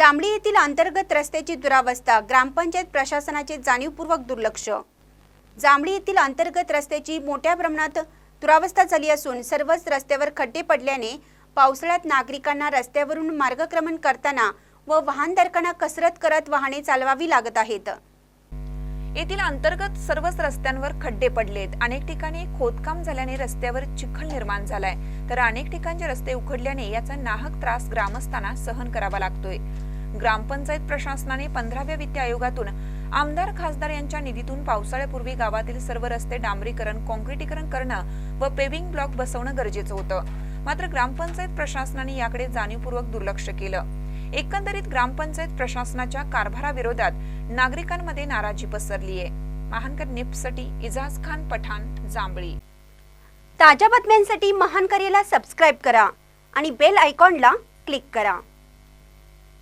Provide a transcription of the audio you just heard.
जांभळी येथील अंतर्गत रस्त्याची दुरावस्था ग्रामपंचायत प्रशासनाचे जाणीवपूर्वक दुर्लक्ष. जांभळी येथील अंतर्गत रस्त्याची मोठ्या प्रमाणात दुरावस्था झाली असून सर्वच रस्त्यावर खड्डे पडल्याने पावसाळ्यात नागरिकांना रस्त्यावरून मार्गक्रमण करताना व वाहनधारकांना कसरत करत वाहने चालवावी लागत आहेत. येथील अंतर्गत सर्वच रस्त्यांवर खड्डे पडलेत. अनेक ठिकाणी खोदकाम झाल्याने रस्त्यावर चिखल निर्माण झालाय. तर अनेक ठिकाणचे रस्ते उखडल्याने याचा नाहक त्रास ग्रामस्थांना सहन करावा लागतोय. ग्रामपंचायत प्रशासनाने पंधराव्या वित्त आयोगातून आमदार खासदार यांच्या निधीतून पावसाळ्यापूर्वी गावातील सर्व रस्ते डांबरीकरण कॉन्क्रिटीकरण करणं व पेविंग ब्लॉक बसवणं गरजेचं होतं. मात्र ग्रामपंचायत प्रशासनाने याकडे जाणीवपूर्वक दुर्लक्ष केलं. एकंदरीत ग्रामपंचायत प्रशासनाच्या कारभाराविरोधात नागरिकांमध्ये नाराजी पसरली आहे. महानकर निपसाठी इजाज खान पठाण जांभळी. ताज्या बातम्यांसाठी महानकरेला सबस्क्राईब करा आणि बेल आयकॉनला क्लिक करा.